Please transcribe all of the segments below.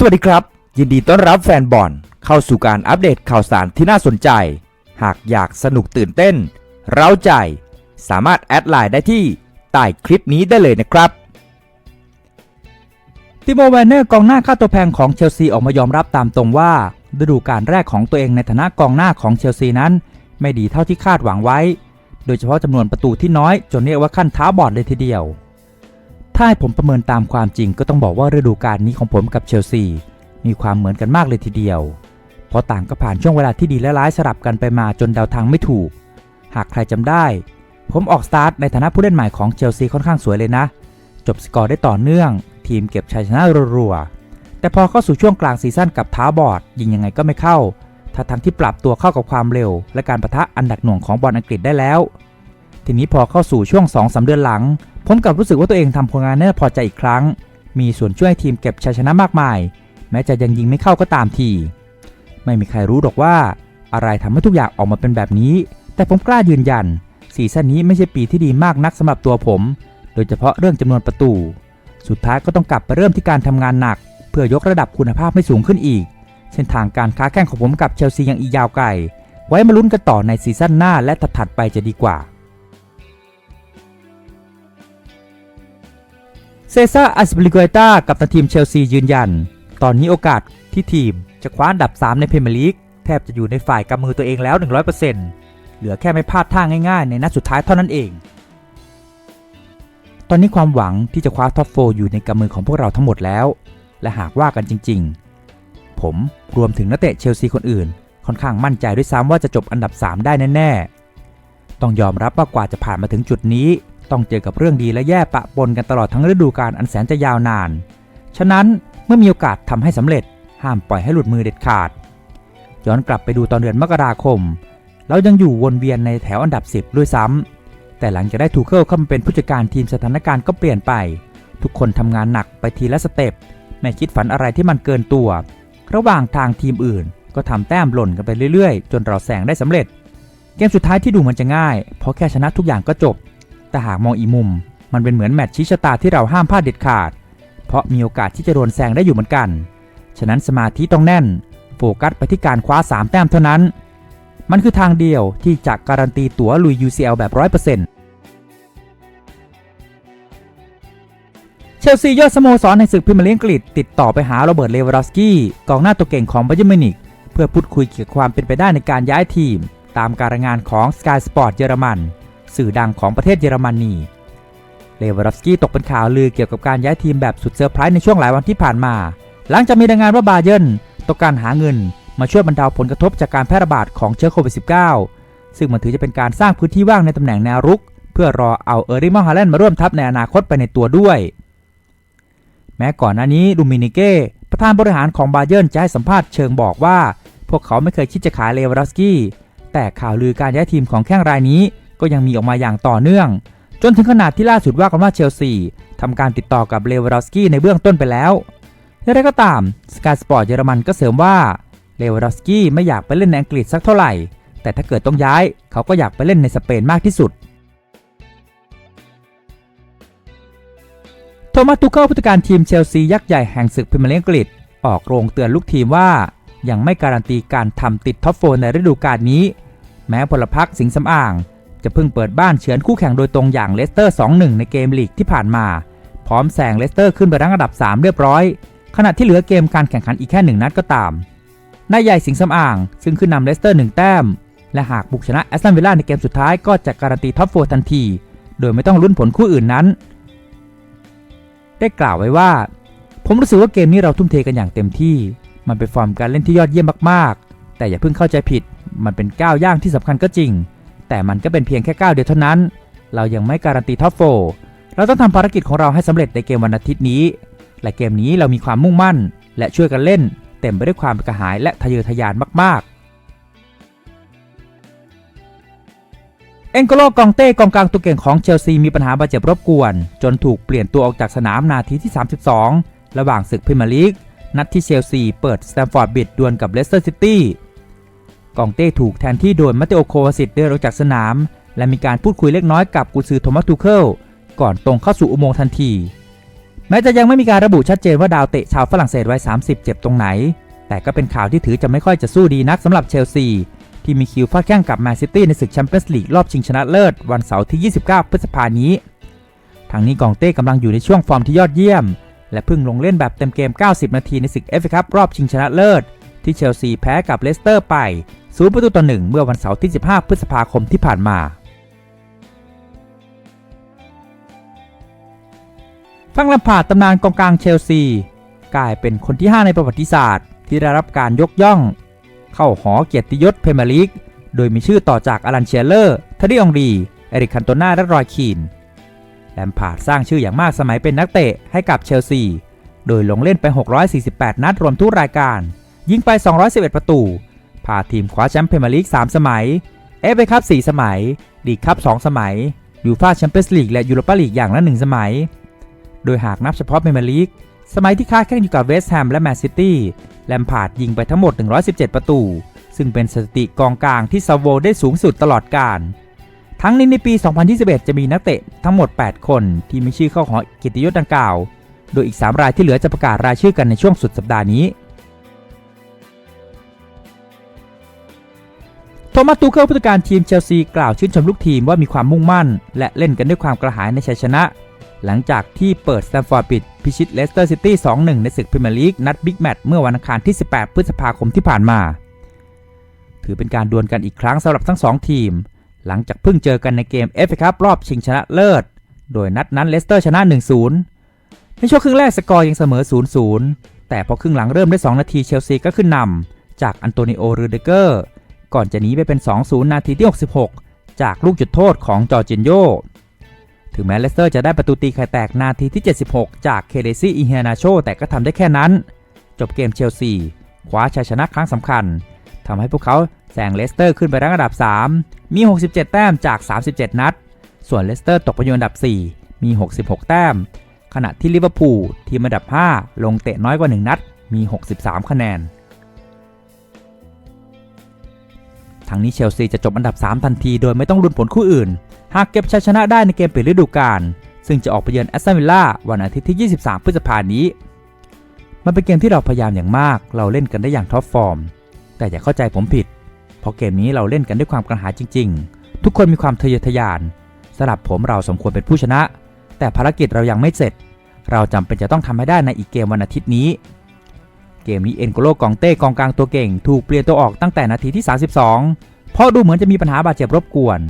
สวัสดีครับ ยินดีต้อนรับแฟนบอลเข้าสู่การอัปเดตข่าวสารที่น่าสนใจ หากอยากสนุกตื่นเต้น เร้าใจ สามารถแอดไลน์ได้ที่ใต้คลิปนี้ได้เลยนะครับติโมแวนเนอร์กองหน้าค่าตัวแพงของเชลซีออกมายอมรับตามตรงว่า ฤดูกาลแรกของตัวเองในฐานะกองหน้าของเชลซีนั้น ไม่ดีเท่าที่คาดหวังไว้ โดยเฉพาะจำนวนประตูที่น้อยจนเรียกว่าขั้นท้าบอดเลยทีเดียว ถ้าให้ผมประเมินตามความจริงก็ต้องบอกว่าฤดูกาลนี้ของผมกับเชลซี มีความเหมือนกันมากเลยทีเดียว เพราะต่างก็ผ่านช่วงเวลาที่ดีและร้ายสลับกันไปมาจนเดาทางไม่ถูก หากใครจำได้ ผมออกสตาร์ทในฐานะผู้เล่นใหม่ของเชลซีค่อนข้างสวยเลยนะ จบสกอร์ได้ต่อเนื่อง ทีมเก็บชัยชนะรัวๆแต่พอเข้าสู่ช่วงกลางซีซั่นกับท้าบอดยิงยังไงก็ไม่เข้าถ้าทั้งที่ปรับตัวเข้ากับความเร็ว และการประทะอันดักหน่วงของบอลอังกฤษได้แล้ว ทีนี้พอเข้าสู่ช่วง2อสเดือนหลัง ผมกลับรู้สึกว่าตัวเองทำผลงานน่าพอใจอีกครั้ง มีส่วนช่วยให้ทีมเก็บชัยชนะมากมาย แม้จะยังยิงไม่เข้าก็ตามที ไม่มีใครรู้หรอกว่า อะไรทำให้ทุกอย่างออกมาเป็นแบบนี้ แต่ผมกล้ายืนยันซีซั่นนี้ไม่ใช่ปีที่ดีมากนักสำหรับตัวผม โดยเฉพาะเรื่องจำนวนประตู สุดท้ายก็ต้องกลับไปเริ่มที่การทำงานหนัก เพื่อยกระดับคุณภาพให้สูงขึ้นอีก เส้นทางการค้าแข่งของผมกับเชลซียังอีกยาวไกล ไว้มาลุ้นกันต่อในซีซั่นหน้าและถัดไปจะดีกว่า เซซ่าอัสเปลิโกเตากับทีมเชลซียืนยัน ตอนนี้โอกาสที่ทีมจะคว้าอันดับ 3 ในพรีเมียร์ลีกแทบจะอยู่ในฝ่ายกำมือตัวเองแล้ว 100%เหลือแค่ไม่พลาดท่าง่ายๆ ในนัดสุดท้ายเท่านั้นเอง ตอนนี้ความหวังที่จะคว้าท็อปโฟอยู่ในกำมือของพวกเราทั้งหมดแล้ว และหากว่ากันจริง ๆ ผมรวมถึงนักเตะเชลซีคนอื่น ค่อนข้างมั่นใจด้วยซ้ำว่าจะจบอันดับ 3 ได้แน่ๆต้องยอมรับว่ากว่าจะผ่านมาถึงจุดนี้ ต้องเจอกับเรื่องดีและแย่ปะปนกันตลอดทั้งฤดูกาลอันแสนจะยาวนาน ฉะนั้นเมื่อมีโอกาสทำให้สำเร็จ ห้ามปล่อยให้หลุดมือเด็ดขาด ย้อนกลับไปดูตอนเดือนมกราคม เรายังอยู่วนเวียนในแถวอันดับ 10 ด้วยซ้ำแต่หลังจากได้ทูเคิลเข้ามาเป็นผู้จัดการทีมสถานการณ์ก็เปลี่ยนไป ทุกคนทำงานหนักไปทีละสเต็ปไม่คิดฝันอะไรที่มันเกินตัว ระหว่างทางทีมอื่น ก็ทำแต้มหล่นกันไปเรื่อยๆ จนเราแซงได้สำเร็จ เกมสุดท้ายที่ดูมันจะง่าย เพราะแค่ชนะทุกอย่างก็จบ แต่หากมองอีกมุม มันเป็นเหมือนแมตช์ชี้ชะตาที่เราห้ามพลาดเด็ดขาด เพราะมีโอกาสที่จะโดนแซงได้อยู่เหมือนกัน ฉะนั้นสมาธิต้องแน่น โฟกัสไปที่การคว้า 3 แต้มเท่านั้น มันคือทางเดียวที่จะการันตีตั๋วลุย UCL แบบ 100%เชลซียอดสโมสรในศึกพรีเมียร์ลีกอังกฤษติดต่อไปหาโรเบิร์ตเลวารอสกี้กองหน้าตัวเก่งของบาเยร์นมิวนิกเพื่อพูดคุยเกี่ยวกับความเป็นไปได้ในการย้ายทีม ตามการรายงานของ Sky Sport เยอรมัน สื่อดังของประเทศเยอรมนีเลวารอฟสกี้ตกเป็นข่าวลือเกี่ยวกับการย้ายทีมแบบสุดเซอร์ไพรส์ในช่วงหลายวันที่ผ่านมา หลังจากมีรายงานว่าบาเยิร์นต้องการหาเงิน มาช่วยบรรเทาผลกระทบจากการแพร่ระบาดของเชื้อโควิด -19 ซึ่งมันถือจะเป็นการสร้างพื้นที่ว่างในตำแหน่งแนวรุก เพื่อรอเอาเออริมอลฮาแลนด์มาร่วมทัพในอนาคตไปในตัวด้วย แม้ก่อนหน้านี้ดูมินิเก้ประธานบริหารของบาเยิร์นจะให้สัมภาษณ์เชิงบอกว่า พวกเขาไม่เคยคิดจะขายเลวารอฟสกี้แต่ข่าวลือการย้ายทีมของแข้งรายนี้ ก็ยังมีออกมาอย่างต่อเนื่อง จนถึงขนาดที่ล่าสุดว่ากันว่าเชลซีทำการติดต่อกับเลวารอฟสกี้ในเบื้องต้นไปแล้วอย่างไรก็ตามสกายสปอร์ตเยอรมันก็เสริมว่าเลวารอฟสกี้ไม่อยากไปเล่นในอังกฤษสักเท่าไหร่ แต่ถ้าเกิดต้องย้ายเขาก็อยากไปเล่นในสเปนมากที่สุดโทมัสตูเคิลผู้จัดการทีมเชลซียักษ์ใหญ่แห่งศึกพรีเมียร์ลีกอังกฤษออกโรงเตือนลูกทีมว่า ยังไม่การันตีการทำติดท็อปโฟในฤดูกาลนี้ แม้พลพรรคสิงห์สำอาง จะเพิ่งเปิดบ้านเฉือนคู่แข่งโดยตรงอย่างเลสเตอร์ 2-1 ในเกมลีกที่ผ่านมา พร้อมแซงเลสเตอร์ขึ้นไปรั้งอันดับ 3 เรียบร้อย ขณะที่เหลือเกมการแข่งขันอีกแค่หนึ่งนัดก็ตามนายใหญ่สิงห์สำอาง ซึ่งขึ้นนำเลสเตอร์1แต้ม และหากบุกชนะแอสตันวิลล่าในเกมสุดท้ายก็จะการันตีท็อปโฟทันที โดยไม่ต้องลุ้นผลคู่อื่นนั้น ได้กล่าวไว้ว่า ผมรู้สึกว่าเกมนี้เราทุ่มเทกันอย่างเต็มที่ มันเป็นฟอร์มการเล่นที่ยอดเยี่ยมมากๆ แต่อย่าเพิ่งเข้าใจผิด มันเป็นก้าวย่างที่สำคัญก็จริง แต่มันก็เป็นเพียงแค่ก้าวเดียวเท่านั้น เรายังไม่การันตีท็อปโฟเราต้องทำภารกิจของเราให้สำเร็จในเกมวันอาทิตย์นี้ และเกมนี้เรามีความมุ่งมั่น และช่วยกันเล่น เต็มไปด้วยความกระหายและทะเยอทะยานมากๆ เอ็นโกโลกองเต้กองกลางตัวเก่งของเชลซีมีปัญหาบาดเจ็บรบกวน จนถูกเปลี่ยนตัวออกจากสนามนาทีที่ 32 ระหว่างศึกพรีเมียร์ลีกนัดที่เชลซีเปิดสแตมฟอร์ดบิดดวลกับเลสเตอร์ซิตี้ กองเต้ถูกแทนที่โดยมาเตโอโควาสิตเดินออกจากสนาม และมีการพูดคุยเล็กน้อยกับกุซือโทมัสทูเคิลก่อนตรงเข้าสู่อุโมงค์ทันที แม้จะยังไม่มีการระบุชัดเจนว่าดาวเตะชาวฝรั่งเศสวัย30 เจ็บตรงไหน แต่ก็เป็นข่าวที่ถือจะไม่ค่อยจะสู้ดีนักสำหรับเชลซี ที่มีคิวฟาดแข่งกับแมนซิตี้ในศึกแชมเปี้ยนส์ลีกรอบชิงชนะเลิศวันเสาร์ที่ 29 พฤษภานี้ทางนี้กองเต้กำลังอยู่ในช่วงฟอร์มที่ยอดเยี่ยม และเพิ่งลงเล่นแบบเต็มเกม 90 นาทีในศึกเอฟเอคัพรอบชิงชนะเลิศ ที่เชลซีแพ้กับเลสเตอร์ไป ศูนย์ประตูต่อหนึ่งเมื่อวันเสาร์ที่ 15 พฤษภาคมที่ผ่านมา ฟังลำผาดตำนานกองกลางเชลซี กลายเป็นคนที่ 5 ในประวัติศาสตร์ ที่ได้รับการยกย่อง เข้าหอเกียรติยศเพเมร์ลีก โดยมีชื่อต่อจากอลันเชียเลอร์ทาริองรีเอริกคันโตนาและรอยคีนแลมพาดสร้างชื่ออย่างมากสมัยเป็นนักเตะให้กับเชลซี โดยลงเล่นไป 648 นัดรวมทุกรายการ ยิงไป 211 ประตู พาทีมคว้าแชมป์พรีเมียร์ลีก 3 สมัย เอฟเอคัพ 4 สมัย ลีกคัพ 2 สมัย ยูฟ่าแชมเปี้ยนส์ลีกและยูโรปาลีกอย่างละ 1 สมัย โดยหากนับเฉพาะพรีเมียร์ลีก สมัยที่ค้าแข่งอยู่กับเวสต์แฮมและแมนซิตี้ แลมพาร์ดยิงไปทั้งหมด 117 ประตู ซึ่งเป็นสถิติกองกลางที่ซาโวได้สูงสุดตลอดกาล ทั้งนี้ในปี 2021 จะมีนักเตะทั้งหมด 8 คนที่มีชื่อเข้าหอเกียรติยศดังกล่าว โดยอีก 3 รายที่เหลือจะประกาศรายชื่อกันในช่วงสุดสัปดาห์นี้ มัสตูเคิลผู้จัดการทีมเชลซีกล่าวชื่นชมลูกทีมว่ามีความมุ่งมั่น และเล่นกันด้วยความกระหายในชัยชนะ หลังจากที่เปิดสแตมฟอร์ดปิดพิชิตเลสเตอร์ซิตี้ 2-1 ในศึกพรีเมียร์ลีกนัดบิ๊กแมตช์เมื่อวันอังคารที่ 18 พฤษภาคมที่ผ่านมา ถือเป็นการดวลกันอีกครั้งสำหรับทั้งสองทีม หลังจากเพิ่งเจอกันในเกม FA คัพรอบชิงชนะเลิศ โดยนัดนั้นเลสเตอร์ชนะ 1-0 ในช่วงครึ่งแรกสกอร์ยังเสมอ 0-0 แต่พอครึ่งหลังเริ่มได้ 2 นาทีเชลซีก็ขึ้นนำจากอันโตนิโอรูเดเกอร์ ก่อนจะหนีไปเป็น 2-0 นาทีที่ 66 จากลูกจุดโทษของจอร์จินโยถึงแม้เลสเตอร์จะได้ประตูตีไข่แตกนาทีที่ 76 จากเคเดซี่อีเฮนาโชแต่ก็ทำได้แค่นั้น จบเกมเชลซีคว้าชัยชนะครั้งสำคัญทำให้พวกเขาแซงเลสเตอร์ขึ้นไปรั้งอันดับ 3 มี 67 แต้มจาก 37 นัด ส่วนเลสเตอร์ตกไปอยู่อันดับ 4 มี 66 แต้ม ขณะที่ลิเวอร์พูลทีมอันดับ 5 ลงเตะน้อยกว่า 1 นัด มี 63 คะแนน ทางนี้เชลซีจะจบอันดับ 3 ทันทีโดยไม่ต้องลุ้นผลคู่อื่น หากเก็บชัยชนะได้ในเกมปิดฤดูกาลซึ่งจะออกไปเยือนแอสตันวิลล่าวันอาทิตย์ที่ 23 พฤษภาคมนี้ มันเป็นเกมที่เราพยายามอย่างมาก เราเล่นกันได้อย่างท็อปฟอร์ม แต่อย่าเข้าใจผมผิด เพราะเกมนี้เราเล่นกันด้วยความกระหายจริง ๆ ทุกคนมีความทะเยอทะยานสำหรับผมเราสมควรเป็นผู้ชนะ แต่ภารกิจเรายังไม่เสร็จ เราจำเป็นจะต้องทำให้ได้ในอีกเกมวันอาทิตย์นี้ เกมนี้เอ็นโกโลกองเต้กองกลางตัวเก่ง ถูกเปลี่ยนตัวออกตั้งแต่นาทีที่ 32 เพราะดูเหมือนจะมีปัญหาบาดเจ็บรบกวน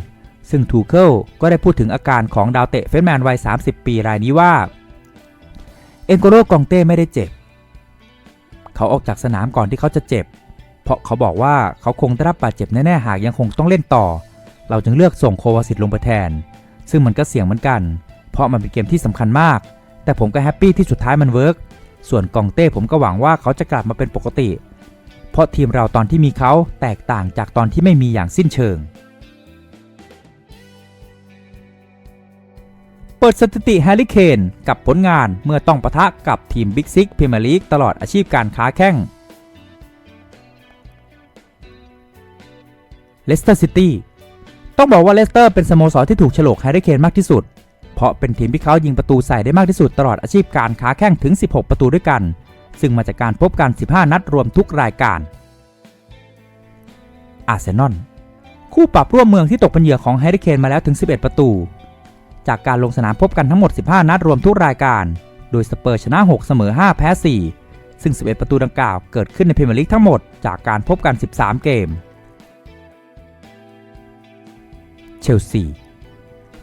ซึ่งทูเคิลก็ได้พูดถึงอาการของดาวเตะเฟสแมนวัย 30 ปีรายนี้ว่า เอ็นโกโลกองเต้ไม่ได้เจ็บ เขาออกจากสนามก่อนที่เขาจะเจ็บ เพราะเขาบอกว่าเขาคงได้รับบาดเจ็บแน่ๆหากยังคงต้องเล่นต่อ เราจึงเลือกส่งโควาสิตลงไปแทน ซึ่งมันก็เสี่ยงเหมือนกัน เพราะมันเป็นเกมที่สำคัญมาก แต่ผมก็แฮปปี้ที่สุดท้ายมันเวิร์ก ส่วนกองเต้ผมก็หวังว่าเขาจะกลับมาเป็นปกติ เพราะทีมเราตอนที่มีเขาแตกต่างจากตอนที่ไม่มีอย่างสิ้นเชิง เปิดสถิติแฮร์รี่เคนกับผลงานเมื่อต้องปะทะกับทีมบิ๊กซิกพรีเมียร์ลีกตลอดอาชีพการค้าแข่งเลสเตอร์ซิตี้ต้องบอกว่าเลสเตอร์เป็นสโมสรที่ถูกฉลกแฮร์รี่เคนมากที่สุด เพราะเป็นทีมที่เขายิงประตูใส่ได้มากที่สุดตลอดอาชีพการค้าแข่งถึง 16 ประตูด้วยกัน ซึ่งมาจากการพบกัน 15 นัดรวมทุกรายการอาร์เซนอลคู่ปรับร่วมเมืองที่ตกเป็นเหยื่อของแฮร์รี่เคนมาแล้วถึง 11 ประตู จากการลงสนามพบกันทั้งหมด 15 นัดรวมทุกรายการ โดยสเปอร์ชนะ 6 เสมอ 5 แพ้ 4 ซึ่ง 11 ประตูดังกล่าวเกิดขึ้นในพรีเมียร์ลีกทั้งหมดจากการพบกัน 13 เกม เชลซี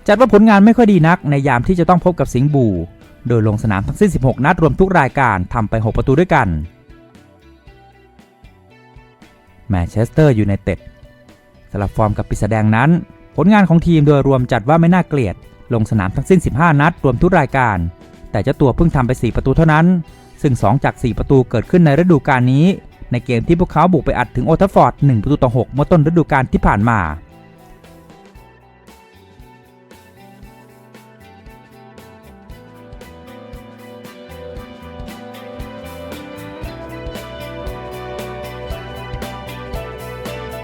จัดว่าผลงานไม่ค่อยดีนักในยามที่จะต้องพบกับสิงห์บู โดยลงสนามทั้งสิ้น 16 นัดรวมทุกรายการทำไป 6 ประตูด้วยกันแมนเชสเตอร์ยูไนเต็ดสลับฟอร์มกับปิดแดงนั้น ผลงานของทีมโดยรวมจัดว่าไม่น่าเกลียด ลงสนามทั้งสิ้น 15 นัดรวมทุกรายการ แต่เจ้าตัวเพิ่งทำไป 4 ประตูเท่านั้น ซึ่ง 2 จาก 4 ประตูเกิดขึ้นในฤดูกาลนี้ ในเกมที่พวกเขาบุกไปอัดถึงโอทัฟฟอร์ด 1 ประตูต่อ 6 เมื่อต้นฤดูกาลที่ผ่านมา